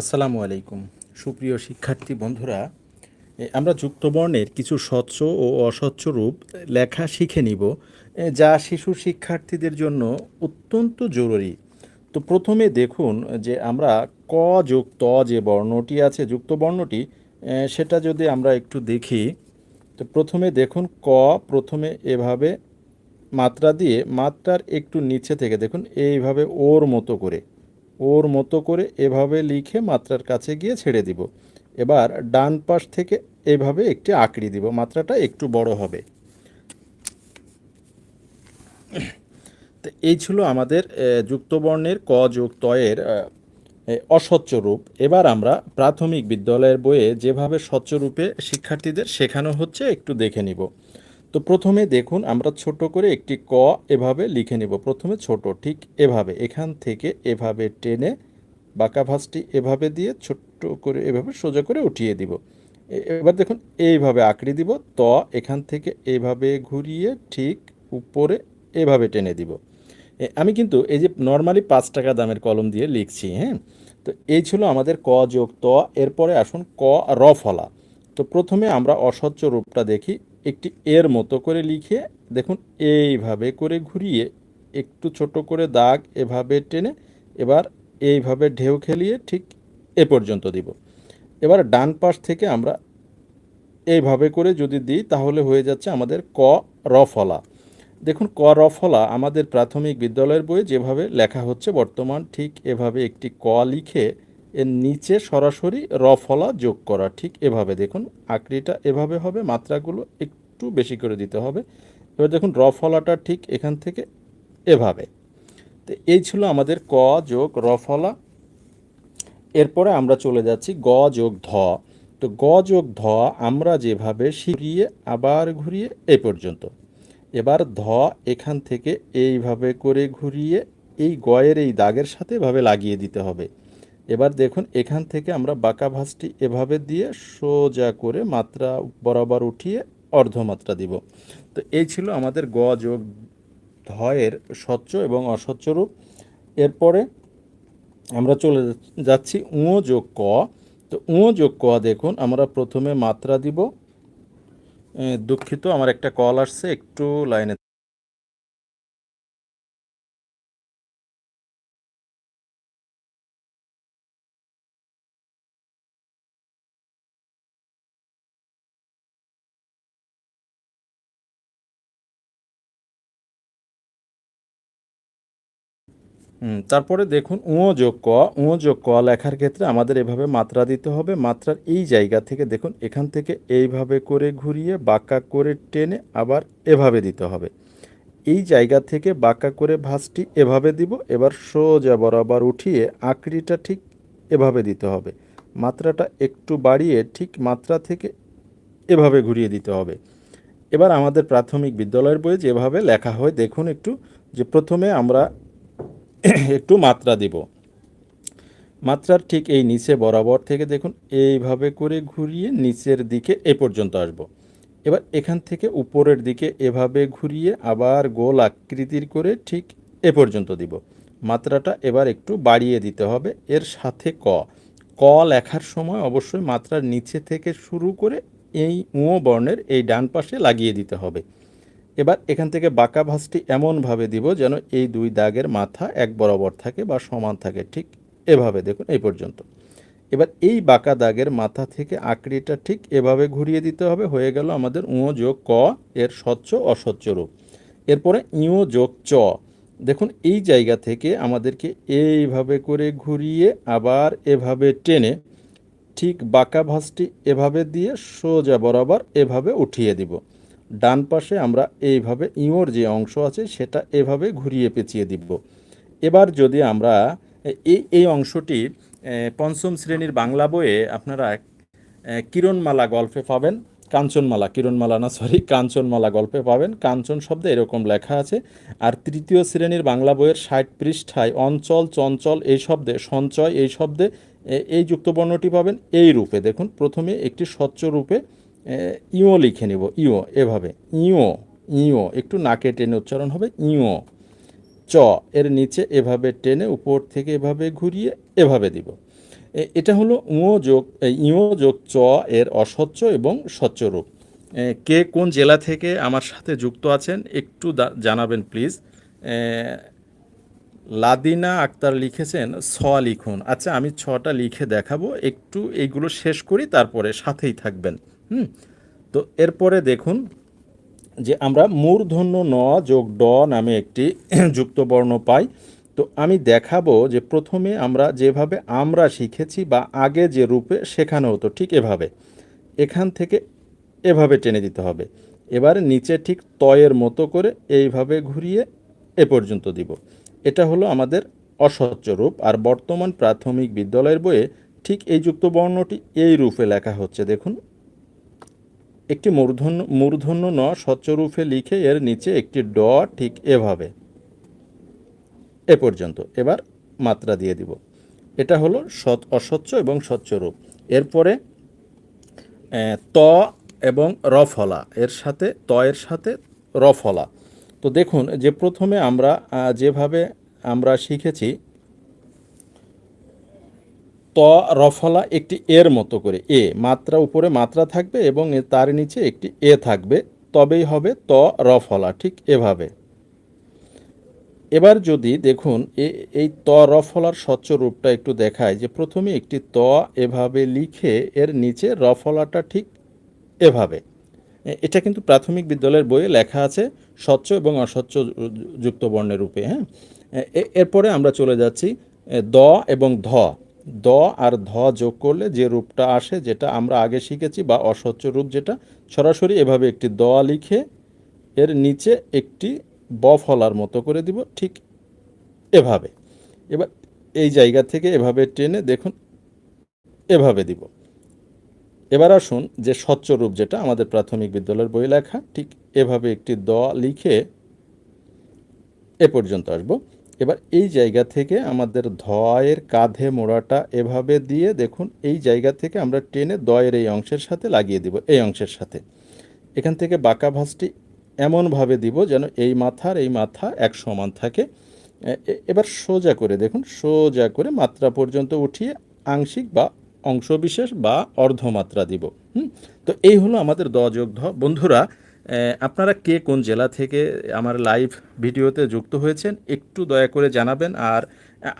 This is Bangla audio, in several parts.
আসসালামু আলাইকুম। সুপ্রিয় শিক্ষার্থী বন্ধুরা আমরা যুক্তবর্ণের কিছু স্বচ্ছ ও অস্বচ্ছ রূপ লেখা শিখে নিব যা শিশু শিক্ষার্থীদের জন্য অত্যন্ত জরুরি। তো প্রথমে দেখুন যে আমরা ক যোগ ত যে বর্ণটি আছে যুক্ত বর্ণটি সেটা যদি আমরা একটু দেখি, তো প্রথমে দেখুন ক, প্রথমে এভাবে মাত্রা দিয়ে, মাত্রার একটু নিচে থেকে দেখুন, এইভাবে ওর মতো করে। ওর মতো করে এভাবে লিখে মাত্রার কাছে গিয়ে ছেড়ে দিব। এবার ডান পাশ থেকে এভাবে একটি আঁকড়ি দিব, মাত্রাটা একটু বড় হবে। তো এই ছিল আমাদের যুক্তবর্ণের ক যোগ তয়ের অস্বচ্ছ রূপ। এবার আমরা প্রাথমিক বিদ্যালয়ের বইয়ে যেভাবে স্বচ্ছ রূপে শিক্ষার্থীদের শেখানো হচ্ছে একটু দেখে নিব। তো প্রথমে দেখুন আমরা ছোট করে একটি ক এভাবে লিখে নিব। প্রথমে ছোট, ঠিক এভাবে, এখান থেকে এভাবে টেনে বাঁকা ভাঁজটি এভাবে দিয়ে ছোট্ট করে এভাবে সোজা করে উঠিয়ে দিব। এবার দেখুন এইভাবে আঁকড়ে দিব, ত এখান থেকে এভাবে ঘুরিয়ে ঠিক উপরে এভাবে টেনে দিব। আমি কিন্তু এই যে নর্মালি পাঁচ টাকা দামের কলম দিয়ে লিখছি হ্যাঁ? তো এই ছিল আমাদের ক যোগ ত, এরপরে আসুন ক র ফলা। তো প্রথমে আমরা অস্বচ্ছ রূপটা দেখি একটি এর মতো করে লিখে, দেখুন, এইভাবে করে ঘুরিয়ে, একটু ছোট করে দাগ এভাবে টেনে, এবার এইভাবে ঢেউ খেলিয়ে ঠিক এ পর্যন্ত দিব। এবার ডান পাশ থেকে আমরা এইভাবে করে যদি দিই, তাহলে হয়ে যাচ্ছে আমাদের ক র ফলা। দেখুন, ক র ফলা আমাদের প্রাথমিক বিদ্যালয়ের বইয়ে যেভাবে লেখা হচ্ছে, বর্তমান ঠিক এভাবে একটি ক লিখে এর নিচে সরাসরি র ফলা যোগ করা। ঠিক এভাবে দেখুন, আকৃতিটা এভাবে হবে, মাত্রাগুলো একটু বেশি করে দিতে হবে। এবার দেখুন, র ফলাটা ঠিক এখান থেকে এভাবে। তো এই ছিল আমাদের ক যোগ র ফলা। এরপরে আমরা চলে যাচ্ছি গ যোগ ধ। তো গ যোগ ধ আমরা যেভাবে শিখিয়ে আবার ঘুরিয়ে এ পর্যন্ত। এবার ধ এখান থেকে এইভাবে করে ঘুরিয়ে এই গয়ের এই দাগের সাথে এভাবে লাগিয়ে দিতে হবে। এবার দেখুন, এখান থেকে আমরা বাঁকা ভাঁজটি এভাবে দিয়ে সোজা করে মাত্রা বরাবর উঠিয়ে অর্ধমাত্রা দিব। তো এই ছিল আমাদের গ যোগ ধয়ের স্বচ্ছ এবং অস্বচ্ছ রূপ। এরপরে আমরা চলে যাচ্ছি উঁ যোগ ক। তো উঁ যোগ ক দেখুন, আমরা প্রথমে মাত্রা দিব। দুঃখিত, আমার একটা কল আসছে, একটু লাইনে তারপরে দেখুন উঁ যোগ ক উঁ যোগ ক লেখার ক্ষেত্রে আমাদের এভাবে মাত্রা দিতে হবে। মাত্রার এই জায়গা থেকে দেখুন, এখান থেকে এইভাবে করে ঘুরিয়ে বাঁকা করে টেনে আবার এভাবে দিতে হবে। এই জায়গা থেকে বাঁকা করে ভাঁজটি এভাবে দিব, এবার সোজা বরাবর উঠিয়ে আঁকড়িটা ঠিক এভাবে দিতে হবে। মাত্রাটা একটু বাড়িয়ে ঠিক মাত্রা থেকে এভাবে ঘুরিয়ে দিতে হবে। এবার আমাদের প্রাথমিক বিদ্যালয়ের বইয়ে যেভাবে লেখা হয়, দেখুন একটু, যে প্রথমে আমরা একটু মাত্রা দিব। মাত্রার ঠিক এই নিচে বরাবর থেকে দেখুন, এইভাবে করে ঘুরিয়ে নিচের দিকে এ পর্যন্ত আসব। এবার এখান থেকে উপরের দিকে এভাবে ঘুরিয়ে আবার গোল আকৃতির করে ঠিক এ পর্যন্ত দিব। মাত্রাটা এবার একটু বাড়িয়ে দিতে হবে। এর সাথে ক। ক লেখার সময় অবশ্যই মাত্রার নিচে থেকে শুরু করে এই উঁ বর্ণের এই ডান পাশে লাগিয়ে দিতে হবে। এবার এখান থেকে বাঁকা ভাঁজটি এমনভাবে দিব যেন এই দুই দাগের মাথা এক বরাবর থাকে বা সমান থাকে, ঠিক এভাবে দেখুন এই পর্যন্ত। এবার এই বাঁকা দাগের মাথা থেকে আঁকড়িটা ঠিক এভাবে ঘুরিয়ে দিতে হবে, হয়ে গেল আমাদের উঁ যোগ ক এর স্বচ্ছ অস্বচ্ছ রূপ। এরপরে ইঁ যোগ চ, দেখুন এই জায়গা থেকে আমাদেরকে এইভাবে করে ঘুরিয়ে আবার এভাবে টেনে ঠিক বাঁকা ভাঁজটি এভাবে দিয়ে সোজা বরাবর এভাবে উঠিয়ে দিব। ডান পাশে আমরা এইভাবে ইঁয়োর যে অংশ আছে সেটা এভাবে ঘুরিয়ে পেঁচিয়ে দিব। এবার যদি আমরা এই এই অংশটি পঞ্চম শ্রেণির বাংলা বইয়ে আপনারা কিরণমালা গল্পে পাবেন। কাঞ্চনমালা, কিরণমালা না সরি কাঞ্চনমালা গল্পে পাবেন। কাঞ্চন শব্দে এরকম লেখা আছে। আর তৃতীয় শ্রেণির বাংলা বইয়ের ষাট পৃষ্ঠায় অঞ্চল, চঞ্চল এই শব্দে, সঞ্চয় এই শব্দে এই যুক্তবর্ণটি পাবেন এই রূপে। দেখুন, প্রথমে একটি স্বচ্ছ রূপে ইও লিখে নিব ইও এভাবে ইও ইও একটু নাকে টেনে উচ্চারণ হবে ইও চ এর নিচে এভাবে টেনে উপর থেকে এভাবে ঘুরিয়ে এভাবে দিব। এটা হলো উঁ যোগ এ, ইঁ যোগ চ এর অস্বচ্ছ এবং স্বচ্ছ রূপ। কে কোন জেলা থেকে আমার সাথে যুক্ত আছেন একটু জানাবেন প্লিজ। লাদিনা আক্তার লিখেছেন ছ লিখুন। আচ্ছা আমি ছটা লিখে দেখাবো একটু এইগুলো শেষ করি তারপরে সাথেই থাকবেন। হুম, তো এরপরে দেখুন যে আমরা মূর্ধন্য ন যোগ ড নামে একটি যুক্ত বর্ণ পাই। তো আমি দেখাবো যে প্রথমে আমরা যেভাবে আমরা শিখেছি বা আগে যে রূপে শেখানো হতো ঠিক এভাবে। এখান থেকে এভাবে টেনে দিতে হবে। এবার নিচে ঠিক তয়ের মতো করে এইভাবে ঘুরিয়ে এ পর্যন্ত দিব। এটা হলো আমাদের অস্বচ্ছ রূপ। আর বর্তমান প্রাথমিক বিদ্যালয়ের বইয়ে ঠিক এই যুক্ত বর্ণটি এই রূপে লেখা হচ্ছে। দেখুন একটি মূর্ধন্য মূর্ধন্য ন স্বচ্ছরূপে লিখে এর নিচে একটি ড ঠিক এভাবে। এ পর্যন্ত। এবার মাত্রা দিয়ে দিব। এটা হলো সৎ অস্বচ্ছ এবং স্বচ্ছ রূপ এরপরে ত এবং রফলা। এর সাথে, ত এর সাথে রফলা। তো দেখুন, যে প্রথমে আমরা যেভাবে আমরা শিখেছি ত, রফলা একটি এর মতো করে। এ, মাত্রা উপরে মাত্রা থাকবে এবং তার নিচে একটি এ থাকবে। তবেই হবে ত, রফলা, ঠিক এভাবে। এবার যদি দেখুন এই ত, রফলার স্বচ্ছ রূপটা একটু দেখায় যে প্রথমে একটি ত এভাবে লিখে এর নিচে রফলাটা ঠিক এভাবে। এটা কিন্তু প্রাথমিক বিদ্যালয়ের বইয়ে লেখা আছে, স্বচ্ছ এবং অস্বচ্ছ যুক্ত বর্ণের রূপে হ্যাঁ? এরপরে আমরা চলে যাচ্ছি দ এবং ধ। দ আর ধ যোগ করলে যে রূপটা আসে, যেটা আমরা আগে শিখেছি, বা অস্বচ্ছ রূপ যেটা, সরাসরি এভাবে একটি দ লিখে এর নিচে একটি ব ফলার মতো করে দিব, ঠিক এভাবে। এবার এই জায়গা থেকে এভাবে টেনে দেখুন, এভাবে দিব। এবার আসুন যে স্বচ্ছ রূপ যেটা আমাদের প্রাথমিক বিদ্যালয়ের বই লেখা, ঠিক এভাবে একটি দ লিখে এ পর্যন্ত আসব। এবার এই জায়গা থেকে আমাদের ধয়ের কাঁধে মোড়াটা এভাবে দিয়ে দেখুন, এই জায়গা থেকে আমরা টেনে দয়ের এই অংশের সাথে লাগিয়ে দিব, এই অংশের সাথে। এখান থেকে বাঁকা ভাঁজটি এমনভাবে দিব যেন এই মাথার, এই মাথা এক সমান থাকে। এবার সোজা করে দেখুন, সোজা করে মাত্রা পর্যন্ত উঠিয়ে আংশিক বা অংশবিশেষ বা অর্ধমাত্রা দিব। হুম, তো এই হলো আমাদের দ যোগ ধ বন্ধুরা আপনারা কে কোন জেলা থেকে আমার লাইভ ভিডিওতে যুক্ত হয়েছেন একটু দয়া করে জানাবেন। আর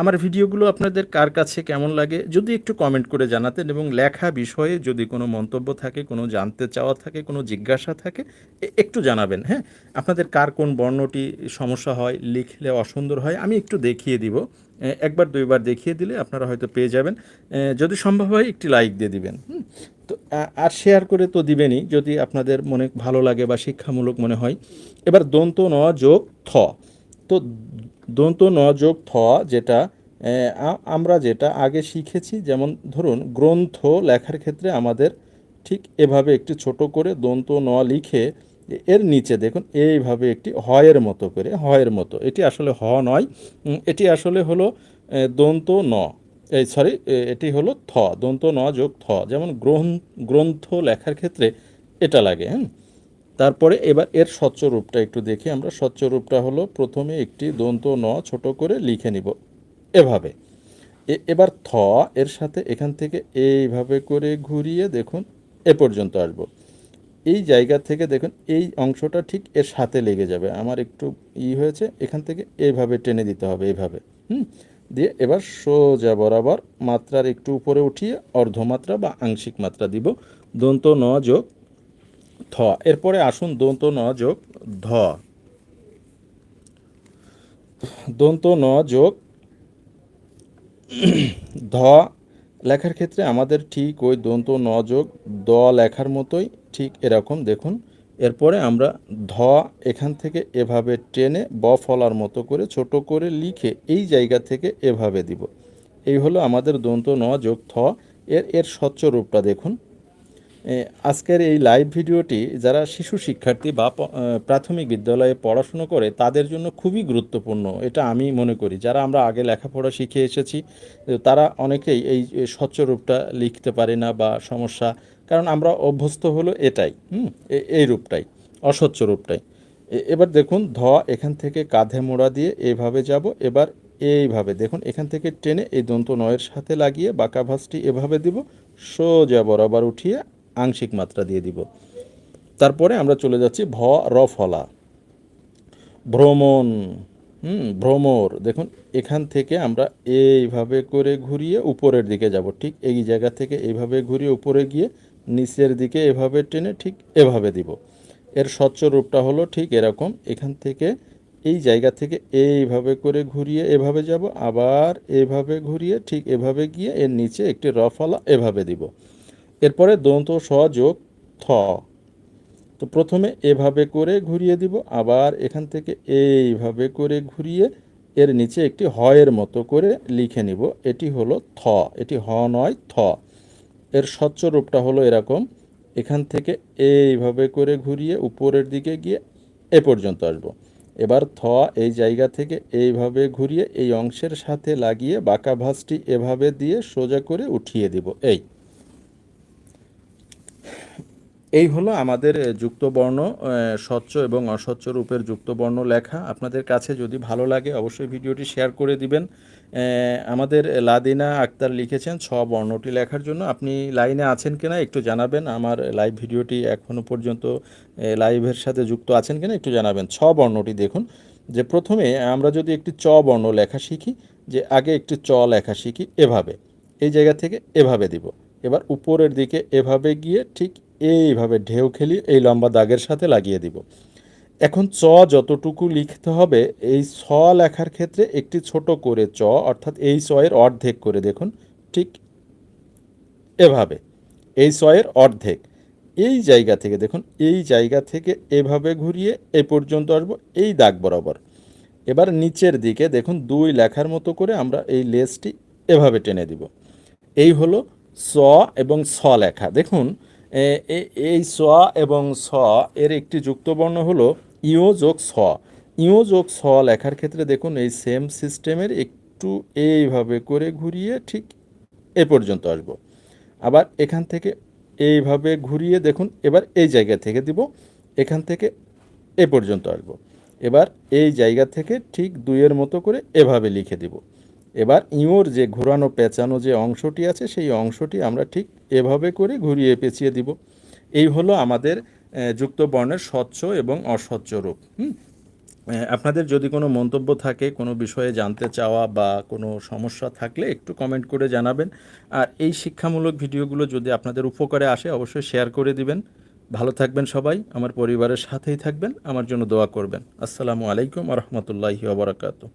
আমার ভিডিওগুলো আপনাদের কার কাছে কেমন লাগে যদি একটু কমেন্ট করে জানাতেন এবং লেখা বিষয়ে যদি কোনো মন্তব্য থাকে, কোনো জানতে চাওয়া থাকে, কোনো জিজ্ঞাসা থাকে একটু জানাবেন হ্যাঁ? আপনাদের কার কোন বর্ণটি সমস্যা হয়, লিখলে অসুন্দর হয়, আমি একটু দেখিয়ে দিব। একবার দুইবার দেখিয়ে দিলে আপনারা হয়তো পেয়ে যাবেন। যদি সম্ভব হয় একটি লাইক দিয়ে দিবেন। তো আর শেয়ার করে তো দিবেনই, যদি আপনাদের মনে ভালো লাগে বা শিক্ষামূলক মনে হয়। এবার দন্ত, ন, যোগ, থ। তো, দন্ত, ন, যোগ, থ যেটা আমরা যেটা আগে শিখেছি, যেমন ধরুন গ্রন্থ লেখার ক্ষেত্রে আমাদের ঠিক এভাবে একটি ছোট করে দন্ত, ন লিখে এর নিচে দেখুন, এইভাবে একটি হয়ের মতো করে, হয়ের মতো। এটি আসলে হ নয় এটি আসলে হলো দন্ত ন। এই সরি এটি হলো থ, দন্ত ন যোগ থ। যেমন গ্রন্থ গ্রন্থ লেখার ক্ষেত্রে এটা লাগে হ্যাঁ? তারপরে এবার এর স্বচ্ছ রূপটা একটু দেখি আমরা। স্বচ্ছ রূপটা হলো প্রথমে একটি দন্ত ন ছোট করে লিখে নিব এভাবে। এবার থ, এর সাথে এখান থেকে এইভাবে করে ঘুরিয়ে দেখুন, এ পর্যন্ত আসব। এই জায়গা থেকে দেখুন, এই অংশটা ঠিক এর সাথে লেগে যাবে। আমার একটু ই হয়েছে, এখান থেকে এইভাবে টেনে দিতে হবে এইভাবে হুম? দিয়ে এবার সোজা বরাবর মাত্রার একটু উপরে উঠিয়ে অর্ধমাত্রা বা আংশিক মাত্রা দিব। দন্ত ন যোগ থ এরপরে আসুন দন্ত ন যোগ ধ। দন্ত ন যোগ ধ। লেখার ক্ষেত্রে আমাদের ঠিক ওই দন্ত ন যোগ দ লেখার মতোই ঠিক এরকম, দেখুন। এরপরে আমরা ধ এখান থেকে এভাবে টেনে ব ফলার মতো করে ছোট করে লিখে এই জায়গা থেকে এভাবে দিব। এই হলো আমাদের দন্ত ন যোগ থ। এর এর স্বচ্ছ রূপটা দেখুন। আজকের এই লাইভ ভিডিওটি যারা শিশু শিক্ষার্থী বা প্রাথমিক বিদ্যালয়ে পড়াশুনো করে, তাদের জন্য খুবই গুরুত্বপূর্ণ। এটা আমি মনে করি। যারা আমরা আগে লেখাপড়া শিখে এসেছি, তারা অনেকেই এই স্বচ্ছ রূপটা লিখতে পারে না বা সমস্যা কারণ আমরা অভ্যস্ত হলো এটাই, হুম? এই রূপটাই অস্বচ্ছ রূপটাই। এবার দেখুন, ধ এখান থেকে কাঁধে মোড়া দিয়ে এভাবে যাব, এবার এইভাবে, দেখুন, এখান থেকে টেনে এই দন্ত নয়ের সাথে লাগিয়ে বাঁকা ভাঁজটি এভাবে দিব, সোজা বরাবর উঠিয়ে আংশিক মাত্রা দিয়ে দিব। তারপরে আমরা চলে যাচ্ছি ভ, র ফলা ভ্রমণ, হুম, ভ্রমর, দেখুন, এখান থেকে আমরা এইভাবে করে ঘুরিয়ে উপরের দিকে যাব, ঠিক এই জায়গা থেকে এইভাবে ঘুরিয়ে উপরে গিয়ে নিচের দিকে এভাবে টেনে ঠিক এভাবে দিব। এর স্বচ্ছ রূপটা হলো ঠিক এরকম। এখান থেকে এই জায়গা থেকে এইভাবে করে ঘুরিয়ে এভাবে যাব, আবার এভাবে ঘুরিয়ে ঠিক এভাবে গিয়ে এর নিচে একটি রফলা এভাবে দিব। এরপরে দন্ত সযোগ থ। তো প্রথমে এভাবে করে ঘুরিয়ে দিব, আবার এখান থেকে এইভাবে করে ঘুরিয়ে এর নিচে একটি হয়ের মতো করে লিখে নিব। এটি হলো থ, এটি হ নয় থ। এর স্বচ্ছ রূপটা হলো এরকম। এখান থেকে এইভাবে করে ঘুরিয়ে উপরের দিকে গিয়ে এ পর্যন্ত আসব। এবার থ এই জায়গা থেকে এইভাবে ঘুরিয়ে এই অংশের সাথে লাগিয়ে বাঁকা ভাঁজটি এভাবে দিয়ে সোজা করে উঠিয়ে দিব। এই। এই হলো আমাদের যুক্তবর্ণ স্বচ্ছ এবং অস্বচ্ছ রূপের যুক্তবর্ণ লেখা। আপনাদের কাছে যদি ভালো লাগে অবশ্যই ভিডিওটি শেয়ার করে দিবেন। আমাদের লাদিনা আক্তার লিখেছেন ছ বর্ণটি লেখার জন্য। আপনি লাইনে আছেন কিনা একটু জানাবেন। আমার লাইভ ভিডিওটি এখনও পর্যন্ত লাইভের সাথে যুক্ত আছেন কিনা একটু জানাবেন। ছ বর্ণটি দেখুন। যে প্রথমে আমরা যদি একটি চ বর্ণ লেখা শিখি, যে আগে একটি চ লেখা শিখি এভাবে, এই জায়গা থেকে এভাবে দিব। এবার উপরের দিকে এভাবে গিয়ে ঠিক এইভাবে ঢেউ খেলি এই লম্বা দাগের সাথে লাগিয়ে দিব। এখন চ যতটুকু লিখতে হবে, এই ছ লেখার ক্ষেত্রে একটি ছোট করে চ, অর্থাৎ এই এর অর্ধেক করে দেখুন, ঠিক এভাবে, এই এর অর্ধেক। এই জায়গা থেকে দেখুন, এই জায়গা থেকে এভাবে ঘুরিয়ে এ পর্যন্ত আসব, এই দাগ বরাবর। এবার নিচের দিকে দেখুন, দুই লেখার মতো করে আমরা এই লেসটি এভাবে টেনে দিব। এই হলো স এবং স লেখা। দেখুন এই স এবং স এর একটি যুক্তবর্ণ হলো ইও যোগ স। ইও যোগ স লেখার ক্ষেত্রে দেখুন, এই সেম সিস্টেমের একটু এইভাবে করে ঘুরিয়ে ঠিক এ পর্যন্ত আসব। আবার এখান থেকে এইভাবে ঘুরিয়ে দেখুন, এবার এই জায়গা থেকে দিব, এখান থেকে এ পর্যন্ত আসব। এবার এই জায়গা থেকে ঠিক দুইয়ের মতো করে এভাবে লিখে দিব। এবার ইঁয়োর যে ঘোরানো পেঁচানো যে অংশটি আছে, সেই অংশটি আমরা ঠিক এভাবে করে ঘুরিয়ে পেঁচিয়ে দিব। এই হলো আমাদের যুক্ত বর্ণের স্বচ্ছ এবং অস্বচ্ছ রূপ। হুম? আপনাদের যদি কোনো মন্তব্য থাকে, কোনো বিষয়ে জানতে চাওয়া বা কোনো সমস্যা থাকলে একটু কমেন্ট করে জানাবেন। আর এই শিক্ষামূলক ভিডিওগুলো যদি আপনাদের উপকারে আসে, অবশ্যই শেয়ার করে দিবেন। ভালো থাকবেন সবাই, আমার পরিবারের সাথেই থাকবেন, আমার জন্য দোয়া করবেন। আসসালামু আলাইকুম রহমতুল্লাহি ওবরাকাতু